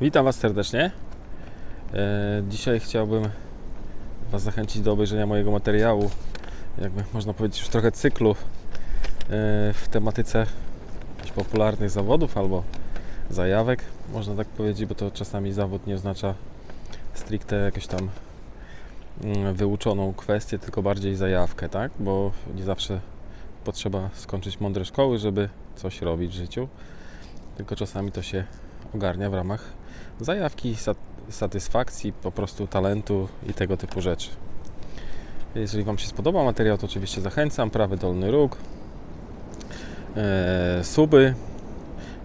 Witam Was serdecznie. E, Dzisiaj chciałbym Was zachęcić do obejrzenia mojego materiału, jakby można powiedzieć już trochę cyklu e, w tematyce popularnych zawodów albo zajawek, można tak powiedzieć, bo to czasami zawód nie oznacza stricte jakąś tam mm, wyuczoną kwestię, tylko bardziej zajawkę, tak? Bo nie zawsze potrzeba skończyć mądre szkoły, żeby coś robić w życiu, tylko czasami to się ogarnia w ramach zajawki, sat- satysfakcji, po prostu talentu i tego typu rzeczy. Jeżeli Wam się spodoba materiał, to oczywiście zachęcam. Prawy dolny róg, e, suby.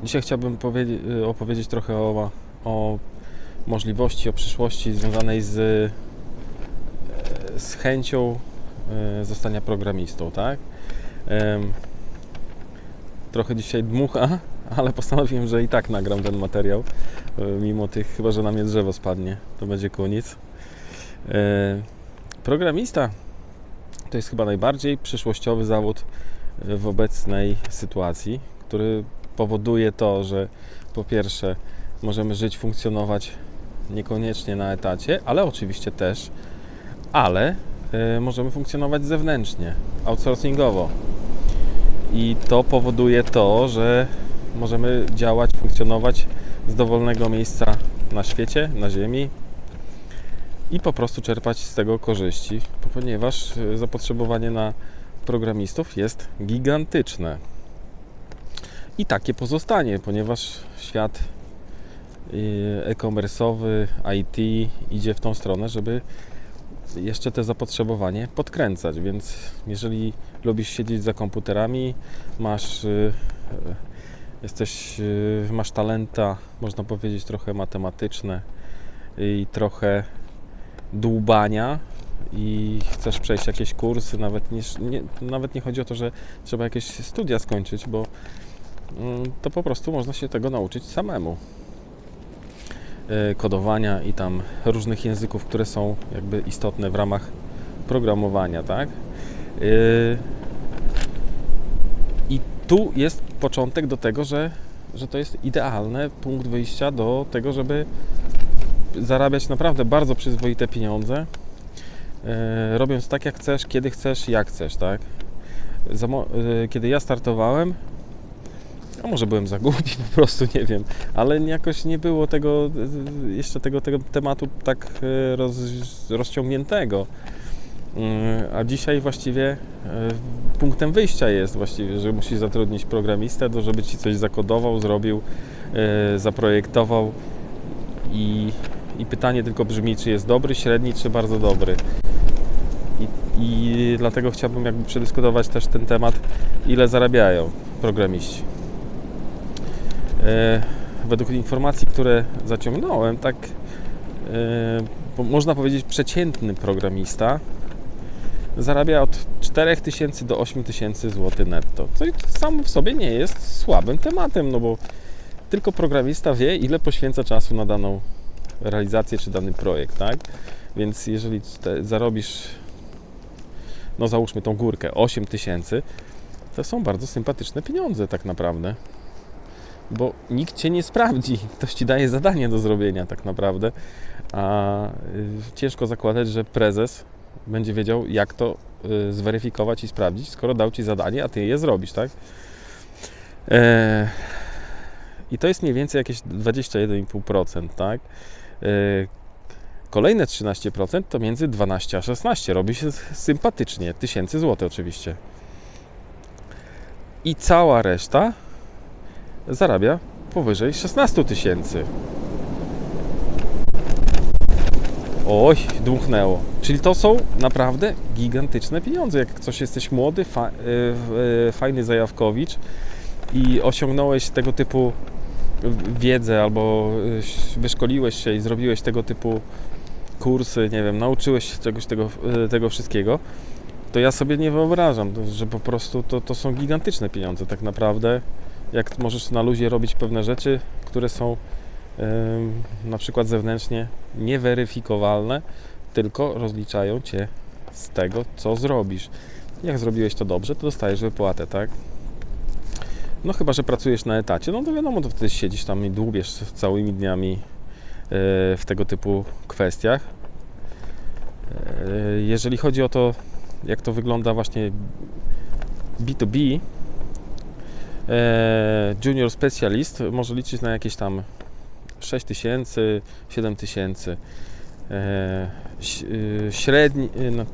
Dzisiaj chciałbym powiedzi- opowiedzieć trochę o, o możliwości, o przyszłości związanej z, e, z chęcią e, zostania programistą, tak? Trochę dzisiaj dmucha, ale postanowiłem, że i tak nagram ten materiał. e, Mimo tych, chyba że na mnie drzewo spadnie, to będzie koniec. E, Programista to jest chyba najbardziej przyszłościowy zawód e, w obecnej sytuacji, który powoduje to, że po pierwsze możemy żyć, funkcjonować niekoniecznie na etacie, ale oczywiście też, ale możemy funkcjonować zewnętrznie, outsourcingowo. I to powoduje to, że możemy działać, funkcjonować z dowolnego miejsca na świecie, na Ziemi i po prostu czerpać z tego korzyści, ponieważ y, zapotrzebowanie na programistów jest gigantyczne. I takie pozostanie, ponieważ świat y, e-commerce'owy, IT idzie w tą stronę, żeby jeszcze te zapotrzebowanie podkręcać. Więc jeżeli lubisz siedzieć za komputerami, masz, y, jesteś, y, masz talenta, można powiedzieć, trochę matematyczne i trochę dłubania i chcesz przejść jakieś kursy, nawet nie, nie, nawet nie chodzi o to, że trzeba jakieś studia skończyć, bo mm, to po prostu można się tego nauczyć samemu. Y, Kodowania i tam różnych języków, które są jakby istotne w ramach programowania, tak? Tu jest początek do tego, że, że to jest idealny punkt wyjścia do tego, żeby zarabiać naprawdę bardzo przyzwoite pieniądze, e, robiąc tak jak chcesz, kiedy chcesz, jak chcesz, tak? Za mo- e, Kiedy ja startowałem, a może byłem za głupi, po prostu nie wiem, ale jakoś nie było tego, jeszcze tego, tego tematu tak e, roz, rozciągniętego. Mm, A dzisiaj właściwie e, punktem wyjścia jest właściwie, że musisz zatrudnić programistę, do żeby ci coś zakodował, zrobił, e, zaprojektował i, i pytanie tylko brzmi, czy jest dobry, średni, czy bardzo dobry. I, I dlatego chciałbym jakby przedyskutować też ten temat, ile zarabiają programiści. E, według informacji, które zaciągnąłem, tak można powiedzieć przeciętny programista zarabia od 4000 do 8000 zł netto, co samo w sobie nie jest słabym tematem, no bo tylko programista wie, ile poświęca czasu na daną realizację czy dany projekt, tak? Więc jeżeli zarobisz, no załóżmy tą górkę 8 tysięcy, to są bardzo sympatyczne pieniądze tak naprawdę. Bo nikt cię nie sprawdzi, ktoś ci daje zadanie do zrobienia tak naprawdę, a y, ciężko zakładać, że prezes będzie wiedział, jak to y, zweryfikować i sprawdzić, skoro dał ci zadanie, a ty je zrobisz, tak? Eee, i to jest mniej więcej jakieś 21,5%, tak? Yy, Kolejne 13% to między 12 a 16. Robi się sympatycznie, tysięcy złotych oczywiście. I cała reszta zarabia powyżej 16 tysięcy. Oj, dmuchnęło. Czyli to są naprawdę gigantyczne pieniądze. Jak coś jesteś młody, fa- yy, yy, fajny zajawkowicz i osiągnąłeś tego typu wiedzę albo y, wyszkoliłeś się i zrobiłeś tego typu kursy, nie wiem, nauczyłeś się czegoś tego, y, tego wszystkiego, to ja sobie nie wyobrażam, że po prostu to, to są gigantyczne pieniądze tak naprawdę. Jak możesz na luzie robić pewne rzeczy, które są na przykład zewnętrznie nieweryfikowalne, tylko rozliczają cię z tego, co zrobisz. Jak zrobiłeś to dobrze, to dostajesz wypłatę, tak? No chyba, że pracujesz na etacie, no to wiadomo, to wtedy siedzisz tam i dłubiesz całymi dniami w tego typu kwestiach. E, Jeżeli chodzi o to, jak to wygląda właśnie B2B, e, Junior Specialist może liczyć na jakieś tam 6 tysięcy, 7 tysięcy. E, y, Średni, y, no,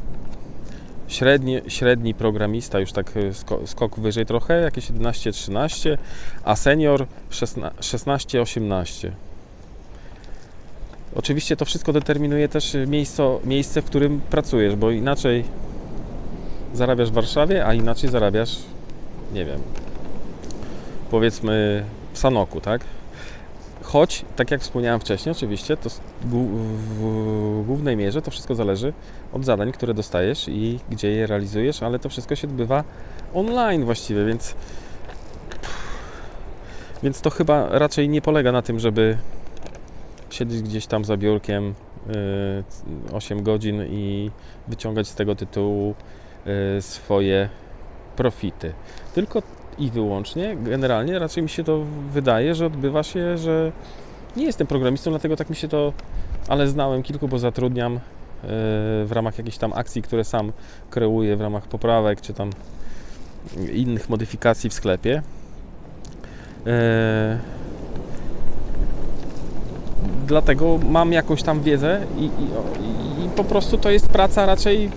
średni, średni programista już tak y, sko- skok wyżej trochę, jakieś 11-13, a senior 16-18. Oczywiście to wszystko determinuje też miejsce, miejsce, w którym pracujesz, bo inaczej zarabiasz w Warszawie, a inaczej zarabiasz, nie wiem, powiedzmy w Sanoku, tak? Choć, tak jak wspomniałem wcześniej, oczywiście, to w głównej mierze to wszystko zależy od zadań, które dostajesz i gdzie je realizujesz, ale to wszystko się odbywa online właściwie, więc więc to chyba raczej nie polega na tym, żeby siedzieć gdzieś tam za biurkiem y, 8 godzin i wyciągać z tego tytułu y, swoje profity. Tylko i wyłącznie, generalnie raczej mi się to wydaje, że odbywa się, że nie jestem programistą, dlatego tak mi się to, ale znałem kilku, bo zatrudniam y, w ramach jakichś tam akcji, które sam kreuję, w ramach poprawek czy tam innych modyfikacji w sklepie. E, Dlatego mam jakąś tam wiedzę i, i, i, po prostu to jest praca raczej,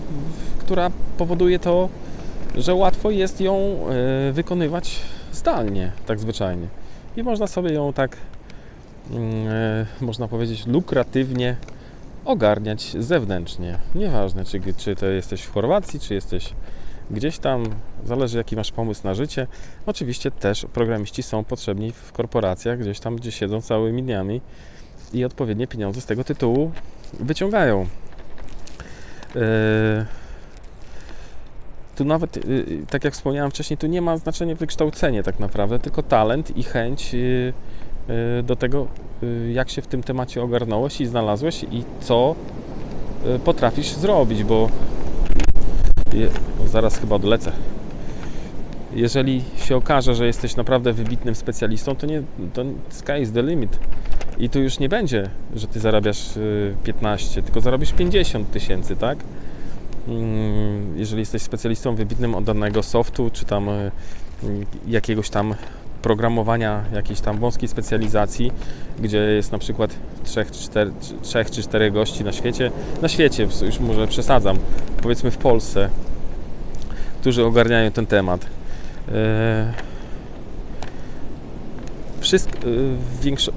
która powoduje to, że łatwo jest ją e, wykonywać zdalnie, tak zwyczajnie. I można sobie ją tak, mm, e, można powiedzieć, lukratywnie ogarniać zewnętrznie. Nieważne, czy, czy to jesteś w Chorwacji, czy jesteś gdzieś tam, zależy jaki masz pomysł na życie. Oczywiście też programiści są potrzebni w korporacjach, gdzieś tam, gdzie siedzą całymi dniami i odpowiednie pieniądze z tego tytułu wyciągają. Eee, Tu nawet, y, y, tak jak wspomniałem wcześniej, tu nie ma znaczenia wykształcenie tak naprawdę, tylko talent i chęć y, do tego, jak się w tym temacie ogarnąłeś i znalazłeś i co potrafisz zrobić, bo zaraz chyba odlecę. Jeżeli się okaże, że jesteś naprawdę wybitnym specjalistą, to nie, to sky is the limit. I tu już nie będzie, że ty zarabiasz y, 15, tylko zarobisz 50 tysięcy, tak? Mm, Jeżeli jesteś specjalistą wybitnym od danego softu, czy tam y, jakiegoś tam programowania, jakiejś tam wąskiej specjalizacji, gdzie jest na przykład 3 czy 4, 3 czy 4 gości na świecie, na świecie, już może przesadzam, powiedzmy w Polsce, którzy ogarniają ten temat. E, Wszystko, większo, e,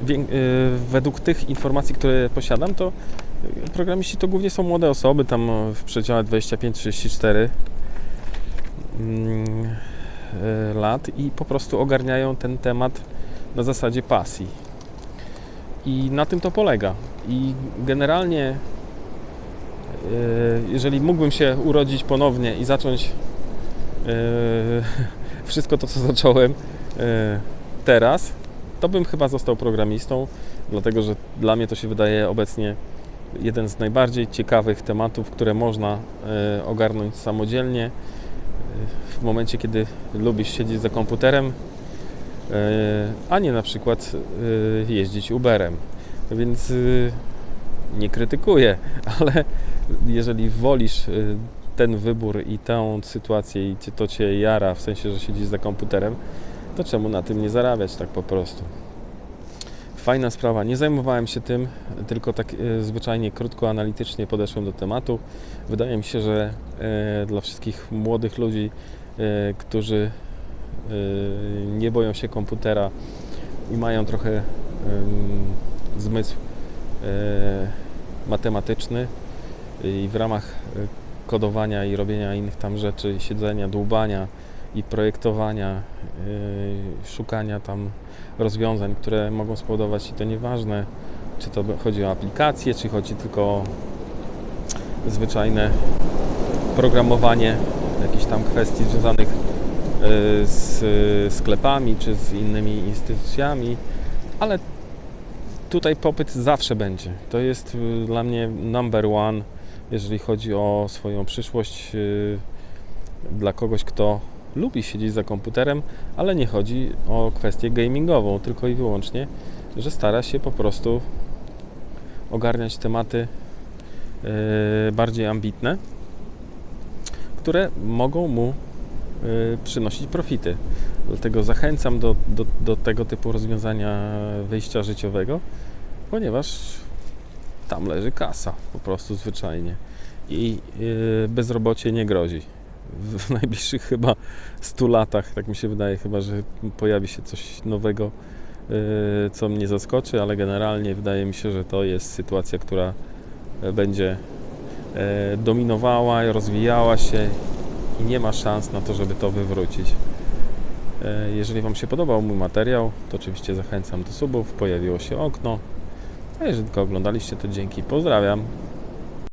według tych informacji, które posiadam, to e, programiści to głównie są młode osoby, tam e, w przedziale 25-34 mm, e, lat i po prostu ogarniają ten temat na zasadzie pasji. I na tym to polega. I generalnie, e, jeżeli mógłbym się urodzić ponownie i zacząć wszystko to, co zacząłem teraz, to bym chyba został programistą, dlatego że dla mnie to się wydaje obecnie jeden z najbardziej ciekawych tematów, które można e, ogarnąć samodzielnie e, w momencie, kiedy lubisz siedzieć za komputerem, e, a nie na przykład jeździć Uberem. Więc nie krytykuję, ale jeżeli wolisz ten wybór i tę sytuację i to cię jara, w sensie, że siedzisz za komputerem, to czemu na tym nie zarabiać tak po prostu? Fajna sprawa. Nie zajmowałem się tym, tylko tak e, zwyczajnie krótko, analitycznie podeszłem do tematu. Wydaje mi się, że e, dla wszystkich młodych ludzi, e, którzy nie boją się komputera i mają trochę zmysł matematyczny i w ramach kodowania i robienia innych tam rzeczy, siedzenia, dłubania i projektowania, yy, szukania tam rozwiązań, które mogą spowodować, i to nieważne, czy to chodzi o aplikacje, czy chodzi tylko o zwyczajne programowanie jakichś tam kwestii związanych yy, z sklepami, czy z innymi instytucjami, ale tutaj popyt zawsze będzie. To jest yy, dla mnie number one, jeżeli chodzi o swoją przyszłość dla kogoś, kto lubi siedzieć za komputerem, ale nie chodzi o kwestię gamingową, tylko i wyłącznie, że stara się po prostu ogarniać tematy e, bardziej ambitne, które mogą mu e, przynosić profity. Dlatego zachęcam do, do, do tego typu rozwiązania wyjścia życiowego, ponieważ tam leży kasa, po prostu zwyczajnie. I e, bezrobocie nie grozi. W, najbliższych chyba 100 latach, tak mi się wydaje, chyba że pojawi się coś nowego, e, co mnie zaskoczy, ale generalnie wydaje mi się, że to jest sytuacja, która e, będzie e, dominowała, rozwijała się i nie ma szans na to, żeby to wywrócić. E, Jeżeli Wam się podobał mój materiał, to oczywiście zachęcam do subów, pojawiło się okno. A jeżeli tylko oglądaliście, to dzięki, pozdrawiam.